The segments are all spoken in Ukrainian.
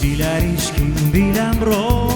Διλαρίσκιν, διλαμπρό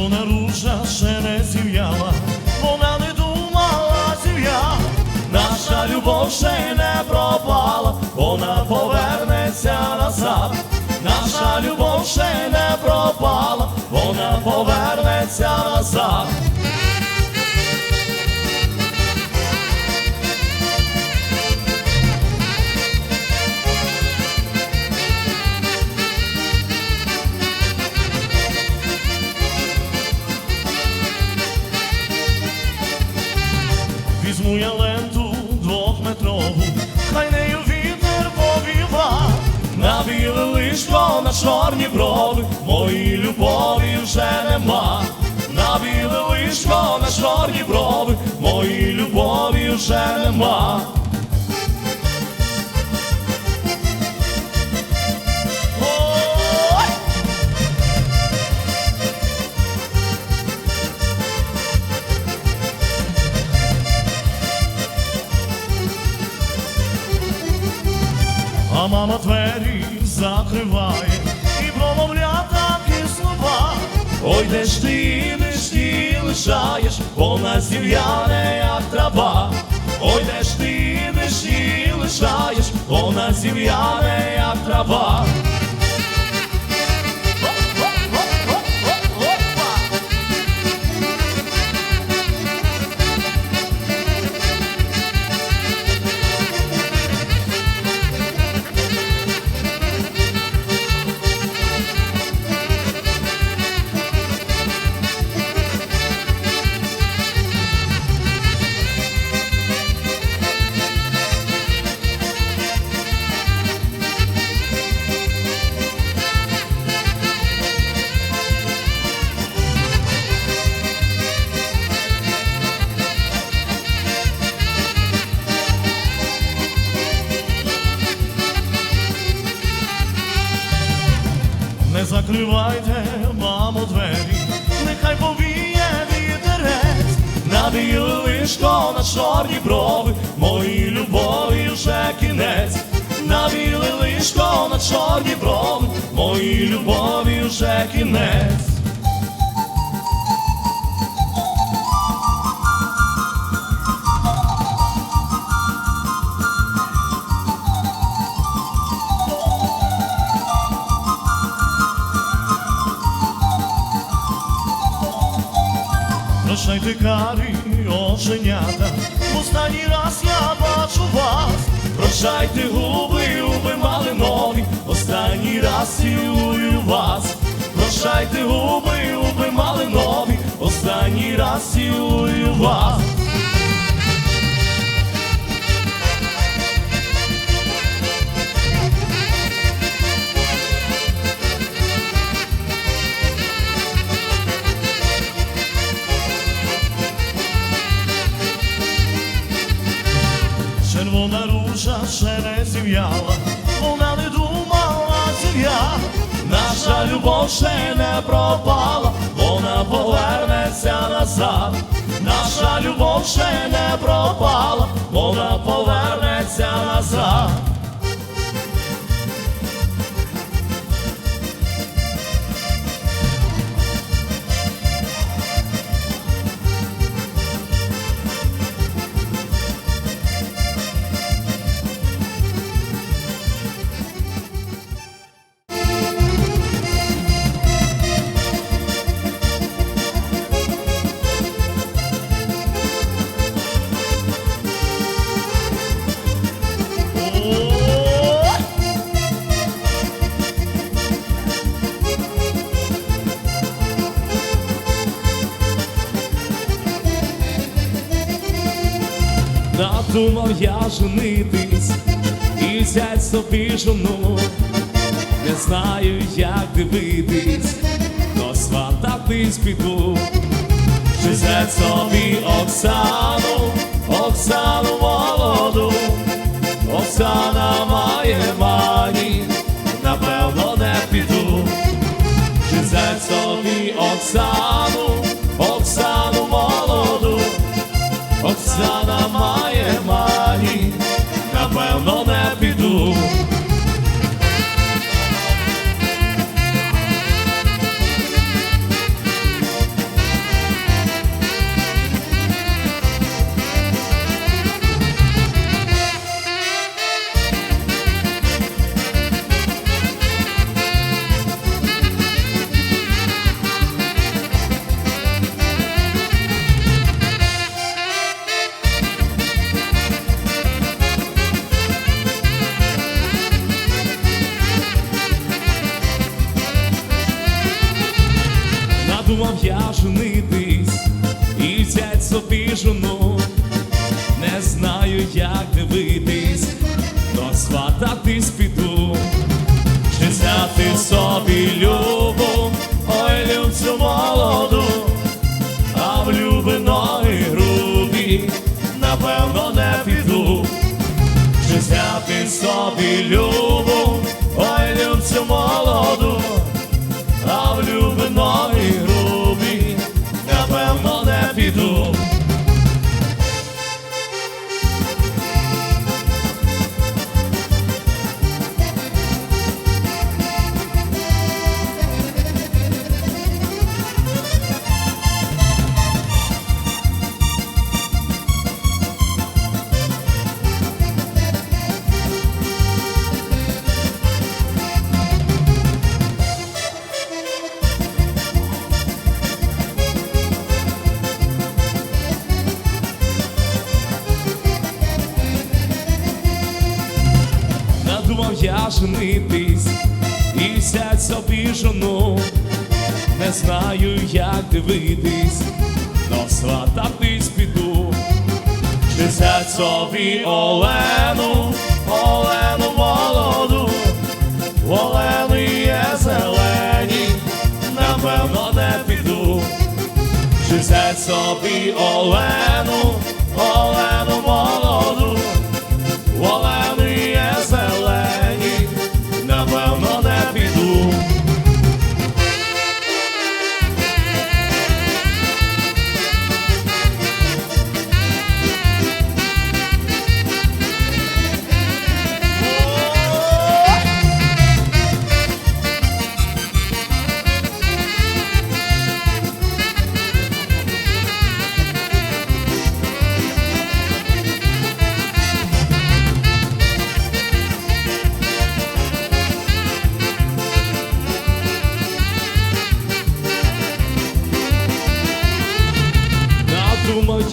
Червона ружа ще не зів'яла, вона не думала зів'я. Наша любов ще не пропала, вона повернеться назад. Наша любов ще не пропала, вона повернеться назад. Я ленту двохметрову, хай нею вітер повіва, на біле лишко, на чорні брови, моїй любові вже нема. На біле лишко, на чорні брови, моїй любові вже нема. Закриває і промовля такі слова. Ой, де ж ти, де ти лишаєш, вона зів'яне, як трава. Ой, де ж ти, де ти лишаєш, вона зів'яне, як трава. Закривайте, мамо, двері, нехай повіє вітерець, на біле лишко, на чорні брови, моїй любові вже кінець, на біле лишко, на чорні брови, моїй любові вже кінець. Прощайте карі оченята, в останній раз я бачу вас. Прощайте губи, губи малинові, останній раз цілую вас. Прощайте губи, губи малинові, останній раз цілую вас. Червона ружа ще не зів'яла, вона не думала зів'я. Наша любов ще не пропала, вона повернеться назад. Наша любов ще не пропала, вона повернеться назад. Надумав я женитись і взять собі жону, не знаю, як дивитись, но свататись піду, чи взять собі Оксану, Оксану молоду, Оксана має мані, напевно не піду, чи взять собі Оксану, Оксану молоду. Оксана має собі не знаю, як дивитись, то свататись піду, чи взяти собі любу, ой, любцю молоду, а в любиної грубі, напевно, не піду, чи взяти собі любу, собі Олену, Олену молоду, в Олени є зелені, напевно, не піду, чи взять собі Олену, Олену молоду.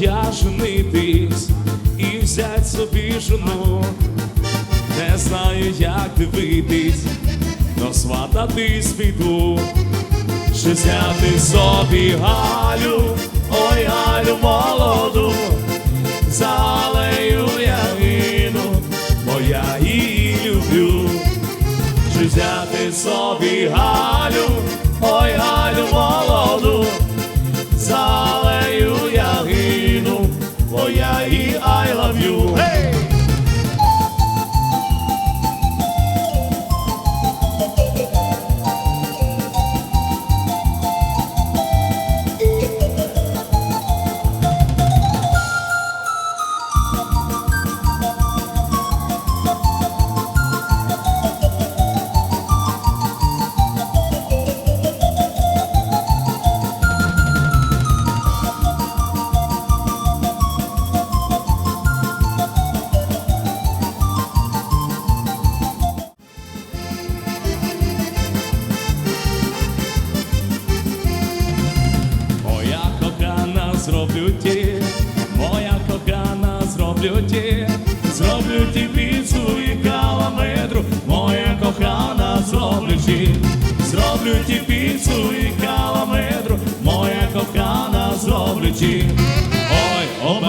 Женитись і взять собі жену. Не знаю, як дивитись, но свататись піду. Чи взяти собі Галю, ой Галю молоду, за алею я гину, бо я її люблю. Чи взяти собі Галю, зроблю ті піцу і каламедру, моя кохана зроблю ті. Ой, о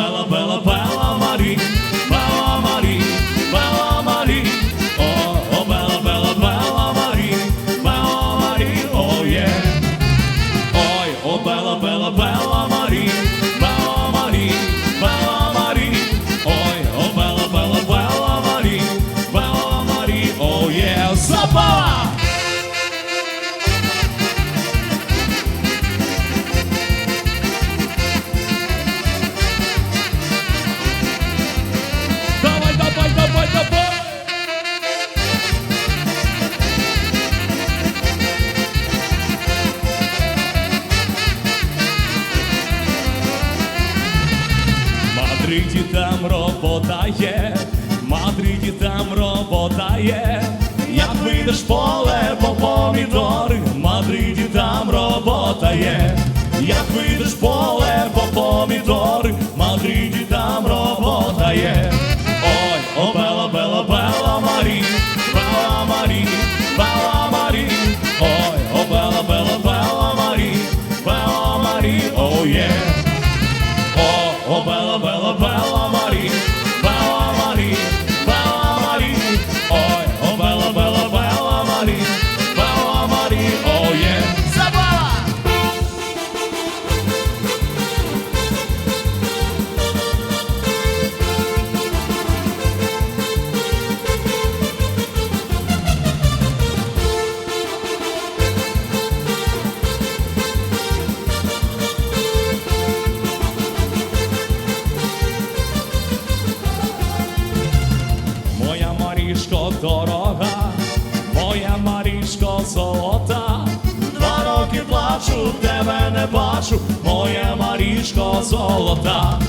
тебе не бачу, моя Марішко золота,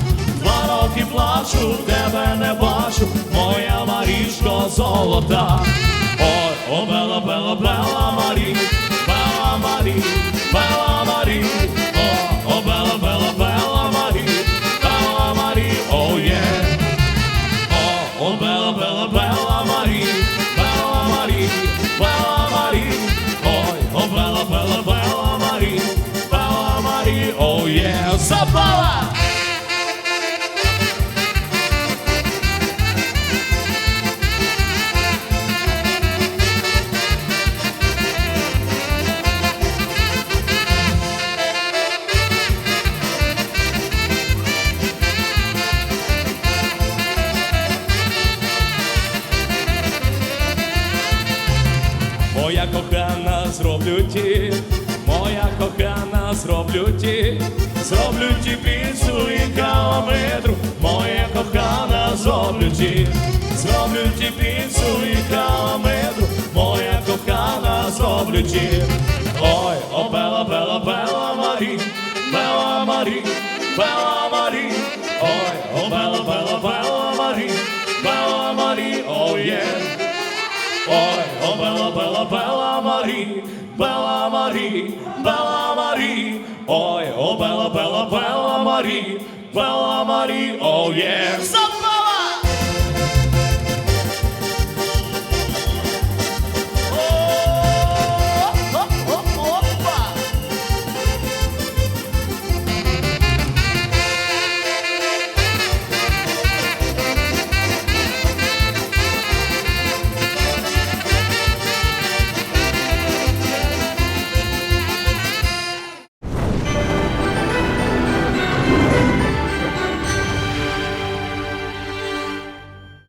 два роки плачу, тебе не бачу, моя Марішко золота. Ой, о бела, бела, бела Марі, зроблю ті, моя кохана зроблю ті, зроблю ті піцу і кілометру, моя кохана зроблю ті, зроблю ті піцу і кілометру, моя кохана зроблю ті. Bela, Bela, Bela, Bela Marie, Bela Marie, Bela Marie. Oj, oh, Bela, Bela, Bela Marie, Bela Marie, oh yeah.